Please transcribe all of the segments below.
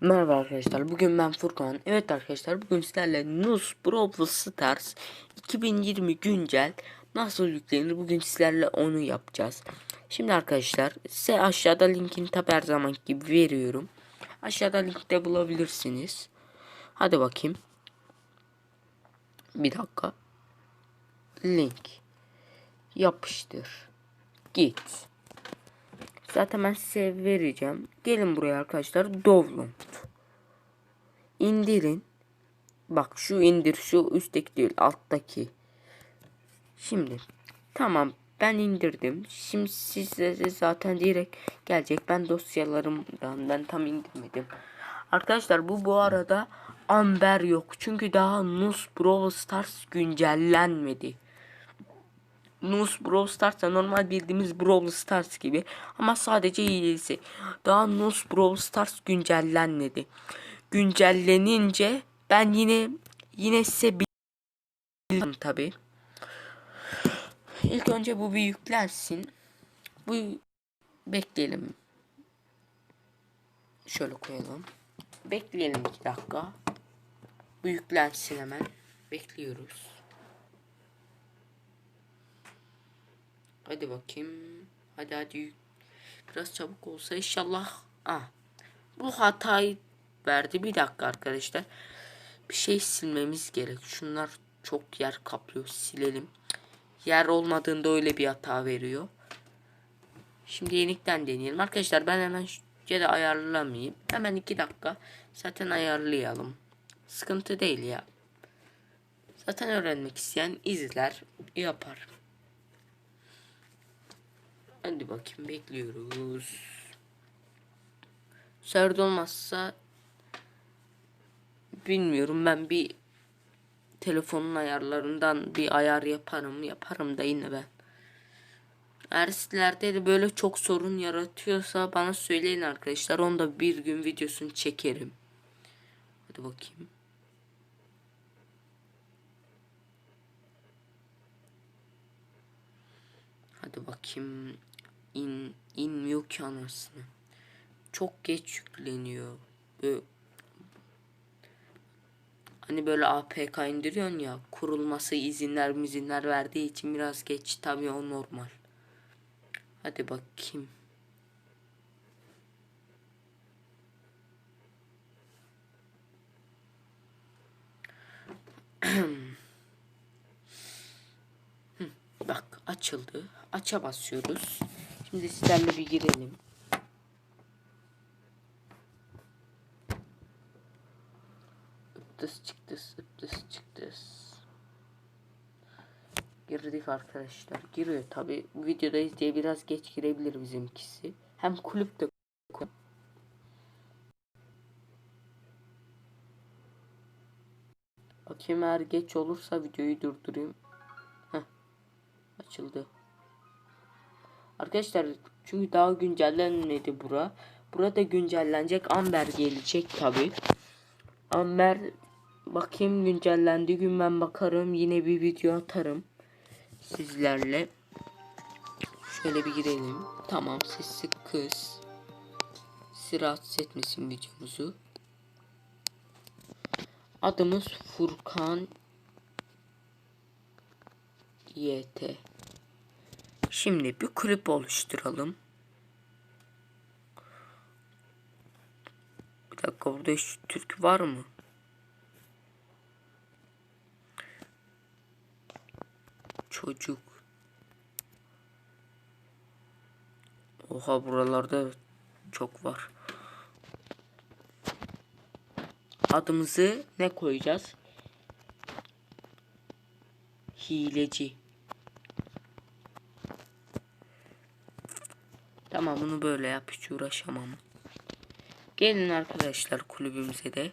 Merhaba arkadaşlar bugün ben Furkan. Evet arkadaşlar bugün sizlerle Nus Brawl Stars 2020 güncel nasıl yüklenir? Bugün sizlerle onu yapacağız. Şimdi arkadaşlar size aşağıda linkini tabi her zaman gibi veriyorum. Aşağıda linkte bulabilirsiniz. Hadi bakayım. Bir dakika. Link. Yapıştır. Git Zaten ben size vereceğim. Gelin buraya arkadaşlar. Download. İndirin. Bak şu indir şu üstteki değil alttaki. Şimdi tamam ben indirdim. Şimdi size zaten direkt gelecek. Ben dosyalarımdan ben tam indirmedim. Arkadaşlar bu bu arada Amber yok. Çünkü daha Nus Brawl Stars güncellenmedi. Nus Brawl Stars normal bildiğimiz Brawl Stars gibi ama sadece iyisi. Daha Nus Brawl Stars güncellenmedi. Güncellenince ben yine yine size bildim tabi. İlk önce bu bir yüklensin. Bu bekleyelim. Şöyle koyalım. Bekleyelim iki dakika. Bu yüklensin hemen. Bekliyoruz. Hadi bakayım. Hadi hadi. Biraz çabuk olsa inşallah. Ah. Bu hatayı verdi. Bir dakika arkadaşlar. Bir şey silmemiz gerek. Şunlar çok yer kaplıyor. Silelim. Yer olmadığında öyle bir hata veriyor. Şimdi yenikten deneyelim. Arkadaşlar ben hemen ya da ayarlamayayım. Hemen iki dakika. Zaten ayarlayalım. Sıkıntı değil ya. Zaten öğrenmek isteyen izler yapar. Hadi bakayım bekliyoruz. Serd olmazsa bilmiyorum ben bir telefonun ayarlarından bir ayar yaparım yaparım da yine ben. Eğer sizlerde de böyle çok sorun yaratıyorsa bana söyleyin arkadaşlar. Onda bir gün videosunu çekerim. Hadi bakayım. Hadi bakayım. İn, inmiyor ki anasını. Çok geç yükleniyor. Böyle, hani böyle APK indiriyorsun ya kurulması izinler mizinler verdiği için biraz geç tabii o normal. Hadi bakayım. Bak açıldı. Aça basıyoruz. Şimdi sizlerle bir girelim. Iptıs çıktıs ıptıs çıktıs. Girdik arkadaşlar. Giriyor tabi. Videodayız diye biraz geç girebilir bizimkisi. Hem kulüp de Bakayım eğer geç olursa videoyu durdurayım. Heh. Açıldı. Arkadaşlar çünkü daha güncellenmedi bura. Burada güncellenecek. Amber gelecek tabi. Amber bakayım güncellendiği gün ben bakarım. Yine bir video atarım. Sizlerle. Şöyle bir girelim. Tamam sesi kız. Sizi etmesin videomuzu. Adımız Furkan YT. Şimdi bir kulüp oluşturalım. Bir dakika burada hiç Türk var mı? Çocuk. Oha buralarda çok var. Adımızı ne koyacağız? Hileci. Tamam bunu böyle yap hiç uğraşamam. Gelin arkadaşlar kulübümüze de.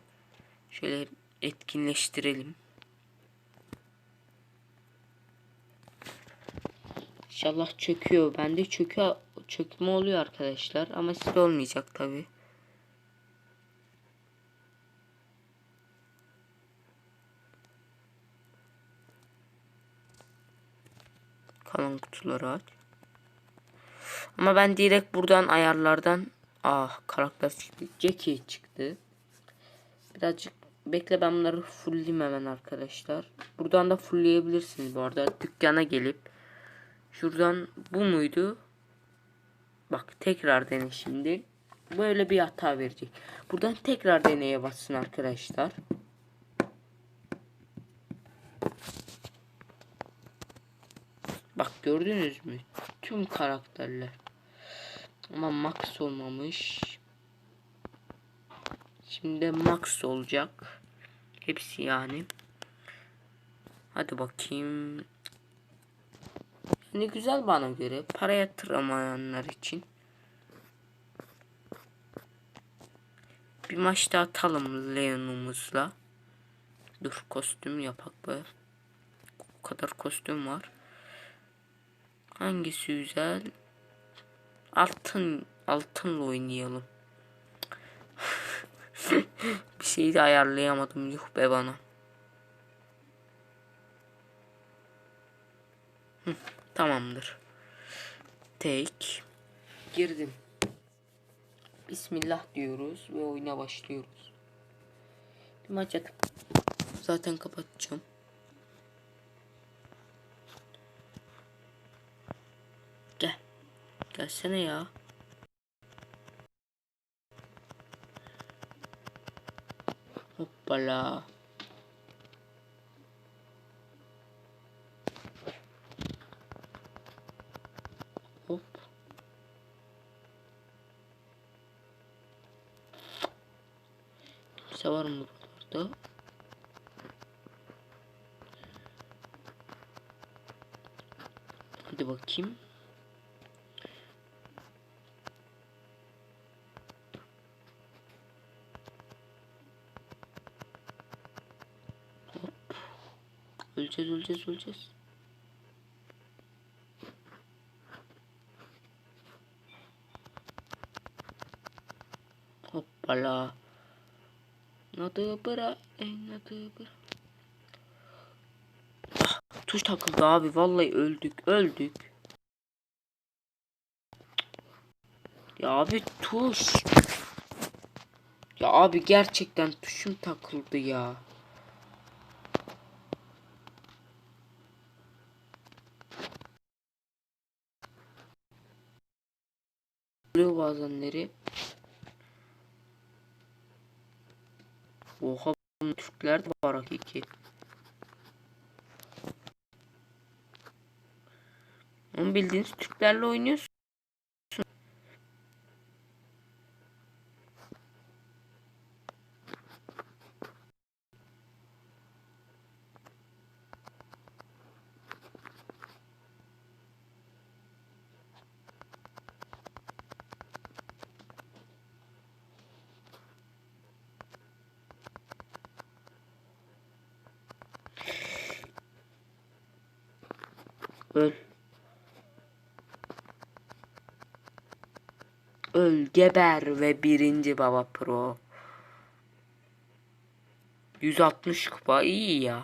Şöyle etkinleştirelim. İnşallah çöküyor. Bende çöküyor, çökme oluyor arkadaşlar. Ama sizde olmayacak tabi. Kalan kutuları aç. Ama ben direkt buradan ayarlardan ah karakter çıktı. Jackie çıktı. Birazcık bekle ben bunları fullleyeyim hemen arkadaşlar. Buradan da fullleyebilirsiniz bu arada. Dükkana gelip. Şuradan bu muydu? Bak tekrar dene şimdi. Böyle bir hata verecek. Buradan tekrar deneye bassın arkadaşlar. Bak gördünüz mü? Tüm karakterler. Ama max olmamış. Şimdi max olacak. Hepsi yani. Hadi bakayım. Ne güzel bana göre. Para yatıramayanlar için. Bir maç daha atalım Leon'umuzla. Dur kostüm yapak be. O kadar kostüm var. Hangisi güzel? Altın altınla oynayalım. bir şeyi de ayarlayamadım yuh be bana. Tamamdır. Take. Girdim. Bismillah diyoruz ve oyuna başlıyoruz. Bir maç atıp zaten kapatacağım. Gelsene ya. Hoppala. Hop. Kimse var mı burada? Hadi bakayım. Hop. Öleceğiz, öleceğiz, öleceğiz. Hoppala. Nadı bıra, en nadı bıra. Tuş takıldı abi. Vallahi öldük, öldük. Ya abi tuş. Ya abi gerçekten tuşum takıldı ya. Oluyor bazenleri. Oha Türkler de var hakiki. Onu bildiğiniz Türklerle oynuyorsun. Öl. Öl geber ve birinci baba pro. 160 kupa iyi ya.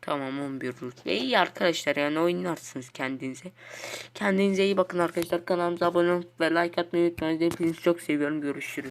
Tamam 11 rütbe. İyi arkadaşlar yani oynarsınız kendinize. Kendinize iyi bakın arkadaşlar. Kanalımıza abone olup ve like atmayı unutmayın. Hepinizi çok seviyorum. Görüşürüz.